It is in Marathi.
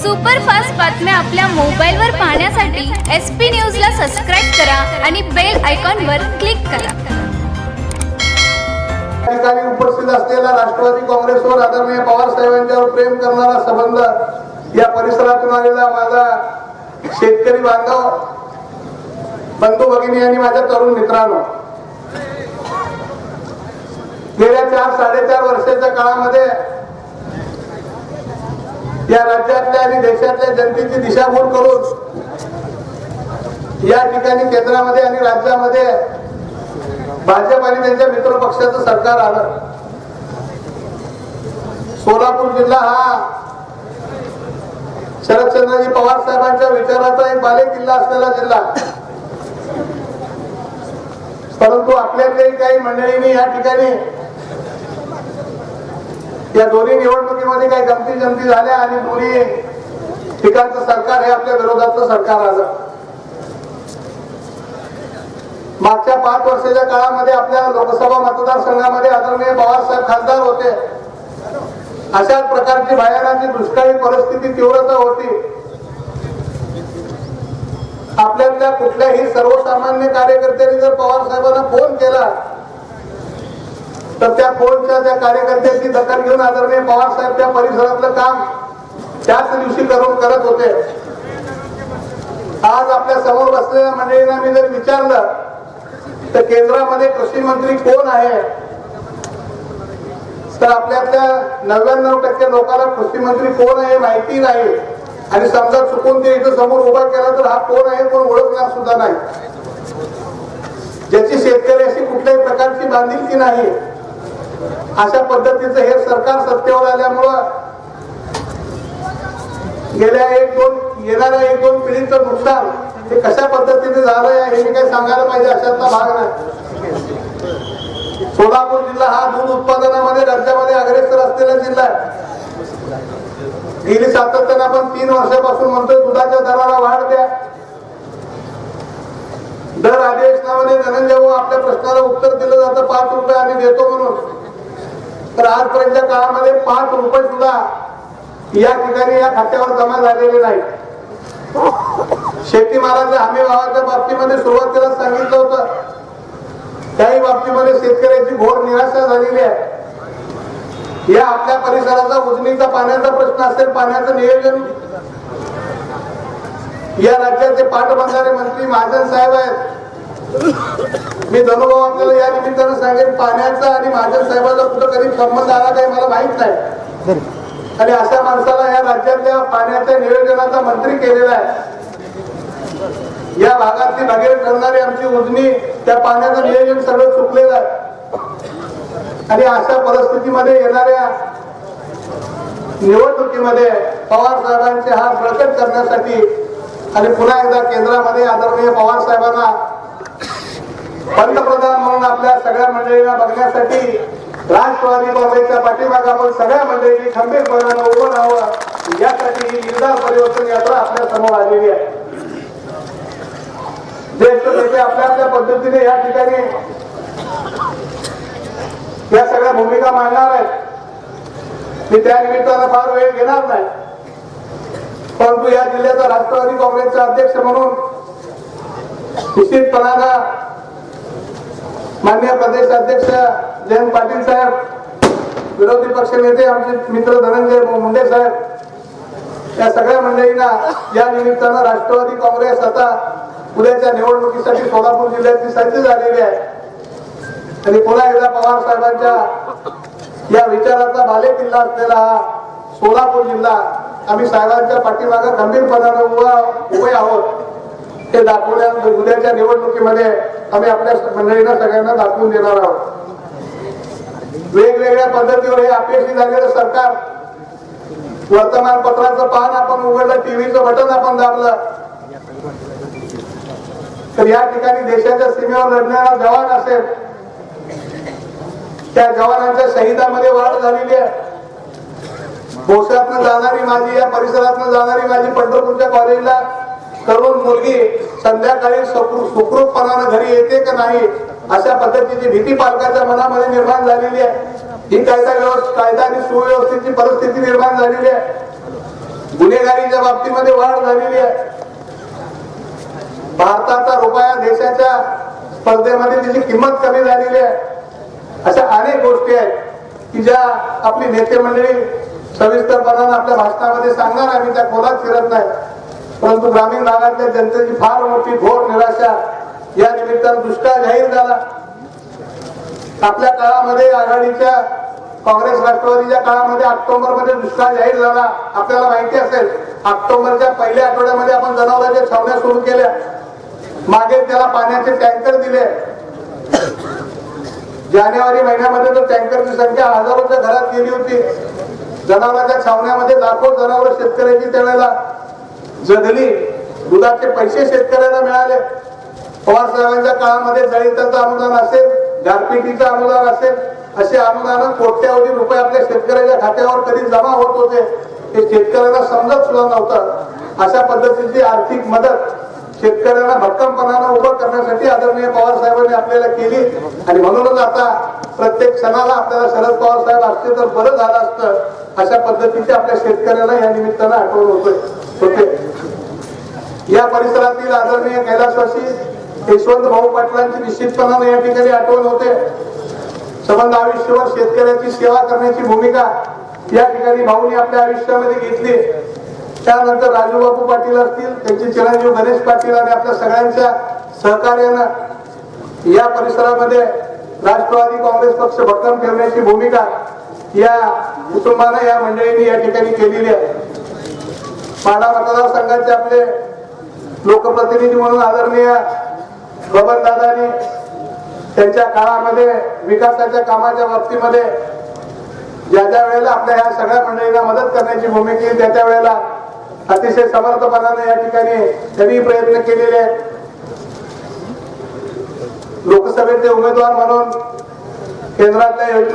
सुपरफास्ट बातम्या आपल्या मोबाईलवर पाहण्यासाठी एस पी न्यूजला सबस्क्राईब करा आणि बेल आयकॉनवर क्लिक करा. ठिकाणी उपस्थित असलेला राष्ट्रवादी काँग्रेसवर आदरणीय पवार साहेबांच्यावर प्रेम करणारा संबंध या परिसरातून आलेला माझा शेतकरी बांधव बंधू भगिनी आणि माझ्या तरुण मित्रांनो. गेल्या चार साडेचार वर्षाच्या काळामध्ये या राज्यातल्या आणि देशातल्या जनतेची दिशाभूल करून या ठिकाणी केंद्रामध्ये आणि राज्यामध्ये भाजप आणि त्यांच्या मित्र पक्षाचं सरकार आलं. सोलापूर जिल्हा हा शरदचंद्रजी पवार साहेबांच्या विचाराचा एक बाले किल्ला असलेला जिल्हा. परंतु आपल्यातल्याही काही मंडळींनी या ठिकाणी या दोन्ही निवडणुकीमध्ये काही गमती जमती झाल्या आणि दोन्ही ठिकाणचं सरकार हे आपल्या विरोधातलं सरकार आलं मागच्या पाच वर्षाच्या काळामध्ये आपल्या लोकसभा मतदारसंघामध्ये आदरणीय बाबासाहेब खासदार होते. अशाच प्रकारची भयानाची दुष्काळी परिस्थिती तीव्रता होती. आपल्यातल्या कुठल्याही सर्वसामान्य कार्यकर्त्यांनी जर पवार साहेबांना फोन केला तर त्या फोनच्या त्या कार्यकर्त्यांची दखल घेऊन आदरणीय पवार साहेब त्या परिसरातलं काम त्याच दिवशी करून करत होते. आज आपल्यासमोर बसलेल्या मंडळींना मी जर विचारलं तर केंद्रामध्ये कृषी मंत्री कोण आहे? तर आपल्यातल्या नव्याण्णव टक्के लोकांना कृषी मंत्री कोण आहे माहिती नाही. आणि समजा चुकून ते इथं समोर उभा केला तर हा कोण आहे कोण ओळखणार सुद्धा नाही. ज्याची शेतकऱ्याशी कुठल्याही प्रकारची बांधिलकी नाही. अशा पद्धतीचं हे सरकार सत्तेवर आल्यामुळं गेल्या एक दोन येणाऱ्या एक दोन पिढीचं नुकसान हे कशा पद्धतीने झालंय हे मी काही सांगायला पाहिजे अशातला भाग नाही. सोलापूर जिल्हा हा दूध उत्पादनामध्ये राज्यामध्ये अग्रेसर असलेला जिल्हा आहे. गेली सातत्याने आपण तीन वर्षापासून म्हणतोय दुधाच्या दराला वाढ द्या. दर अधिवेशनामध्ये धनंजय आपल्या प्रश्नाला उत्तर दिलं जातं पाच रुपये आम्ही देतो म्हणून. तर आजपर्यंतच्या काळामध्ये पाच रुपये सुद्धा या ठिकाणी या खात्यावर जमा झालेले नाही शेतीमालाच्या हमी भावाच्या बाबतीमध्ये सुरुवातीला सांगितलं होतं. त्याही बाबतीमध्ये शेतकऱ्याची घोर निराशा झालेली आहे. या आपल्या परिसराचा उजनीचा पाण्याचा प्रश्न असेल पाण्याचं नियोजन या राज्याचे पाटबंधारे मंत्री महाजन साहेब आहेत. मी धनुभाऊ आपल्याला या निमित्तानं सांगेन पाण्याचा आणि महाजन साहेबाचा कुठं कधी संबंध आला काही मला माहीत नाही. आणि अशा माणसाला या राज्यातल्या पाण्याच्या नियोजनाचा मंत्री केलेला आहे. या भागातली भगीरथ ठरणारी आमची उजनी त्या पाण्याचं नियोजन सगळं चुकलेलं आहे. आणि अशा परिस्थितीमध्ये येणाऱ्या निवडणुकीमध्ये पवार साहेबांचे हात बळकट करण्यासाठी आणि पुन्हा एकदा केंद्रामध्ये आदरणीय पवार साहेबांना पंतप्रधान म्हणून आपल्या सगळ्या मंडळींना बघण्यासाठी राष्ट्रवादी काँग्रेसच्या पाठीमागे आपण सगळ्या मंडळींनी खंबीरपणानं उभं राहावं. यासाठी ही निर्धार परिवर्तन यात्रा आपल्यासमोर आलेली आहे. ज्येष्ठ नेते आपल्या आपल्या पद्धतीने या ठिकाणी या सगळ्या भूमिका मांडणार आहेत. मी त्या निमित्तानं फार वेळ घेणार नाही. परंतु या जिल्ह्याचा राष्ट्रवादी काँग्रेसचा अध्यक्ष म्हणून निश्चितपणानं माननीय प्रदेश अध्यक्ष जयंत पाटील साहेब विरोधी पक्ष नेते आमचे मित्र धनंजय मुंडे साहेब या सगळ्या मंडळींना या निमित्तानं राष्ट्रवादी काँग्रेस आता उद्याच्या निवडणुकीसाठी सोलापूर जिल्ह्याची सज्ज झालेली आहे. आणि पुन्हा एकदा पवार साहेबांच्या या विचाराचा बाले किल्ला असलेला हा सोलापूर जिल्हा आम्ही साहेबांच्या पाठीमागे गंभीरपणाने उभं उभे आहोत. ते दाखवल्या म्हणजे उद्याच्या निवडणुकीमध्ये आम्ही आपल्या मंडळींना सगळ्यांना दाखवून देणार आहोत. वेगवेगळ्या पद्धतीवर हे अपयशी झालेलं सरकार वर्तमानपत्राचं पान आपण उघडलं टीव्हीचं बटन आपण दाबलं. तर या ठिकाणी देशाच्या सीमेवर लढणारा जवान असेल त्या जवानांच्या शहीदामध्ये वाढ झालेली आहे. भोशातनं जाणारी माझी या परिसरातनं जाणारी माझी पंढरपूरच्या कॉलेजला तरुण मुलगी संध्याकाळी सुखरूपपणानं घरी येते का नाही अशा पद्धतीची भीती पालकाच्या मनामध्ये निर्माण झालेली आहे. ही कायदा व्यवस्था कायदा आणि सुव्यवस्थेची परिस्थिती निर्माण झालेली आहे. गुन्हेगारीच्या बाबतीमध्ये वाढ झालेली आहे. भारताचा रुपया देशाच्या स्पर्धेमध्ये त्याची किंमत कमी झालेली आहे. अशा अनेक गोष्टी आहेत की ज्या आपली नेते मंडळी सविस्तरपणानं आपल्या भाषणामध्ये सांगणार आम्ही त्या खोलात फिरत नाही परंतु ग्रामीण भागातल्या जनतेची फार मोठी घोर निराशा या निमित्तानं दुष्काळ जाहीर झाला. आपल्या काळामध्ये आघाडीच्या काँग्रेस राष्ट्रवादीच्या काळामध्ये ऑक्टोबरमध्ये दुष्काळ जाहीर झाला. आपल्याला माहिती असेल ऑक्टोबरच्या पहिल्या आठवड्यामध्ये आपण जनावरांच्या छावण्या सुरू केल्या. मागे त्याला पाण्याचे टँकर दिले. जानेवारी महिन्यामध्ये तर टँकरची संख्या हजारोच्या घरात गेली होती. जनावरांच्या छावण्यामध्ये लाखो जनावर शेतकऱ्याची त्यावेळेला जगली. दुधाचे पैसे शेतकऱ्यांना मिळाले. पवार साहेबांच्या काळामध्ये दलितांचं अनुदान असेल गारपिटीचं अनुदान असेल असे अनुदान कोट्यावधी रुपये आपल्या शेतकऱ्याच्या खात्यावर कधी जमा होत होते हे शेतकऱ्यांना समजत सुद्धा नव्हतं. अशा पद्धतीची आर्थिक मदत शेतकऱ्यांना भक्कमपणानं उभं करण्यासाठी आदरणीय पवार साहेबांनी आपल्याला केली. आणि म्हणूनच आता प्रत्येक क्षणाला आपल्याला शरद पवार साहेब असते तर बरं झालं असतं अशा पद्धतीचे आपल्या शेतकऱ्यांना या निमित्तानं आठवण होतोय. होते या परिसरातील आदरणीय कैलासवासी यशवंत भाऊ पाटलांची निश्चितपणाने या ठिकाणी आठवण होते. संबंध आयुष्यभर शेतकऱ्याची सेवा करण्याची भूमिका या ठिकाणी भाऊनी आपल्या आयुष्यामध्ये घेतली. त्यानंतर राजूबापू पाटील असतील त्यांचे चिरंजीव गणेश पाटील आणि आपल्या सगळ्यांच्या सहकार्यानं या परिसरामध्ये राष्ट्रवादी काँग्रेस पक्ष भक्कम ठेवण्याची भूमिका या कुटुंबानं या मंडळींनी या ठिकाणी केलेली आहे. माडा मतदारसंघाचे आपले लोकप्रतिनिधी म्हणून आदरणीय बबन दादानी त्यांच्या काळामध्ये विकासाच्या कामाच्या बाबतीमध्ये ज्या ज्या वेळेला आपल्या ह्या सगळ्या मंडळींना मदत करण्याची भूमिका केली त्या त्या वेळेला अतिशय समर्थपणाने या ठिकाणी त्यांनी प्रयत्न केलेले लोकसभेचे उमेदवार म्हणून केंद्रातल्या योजना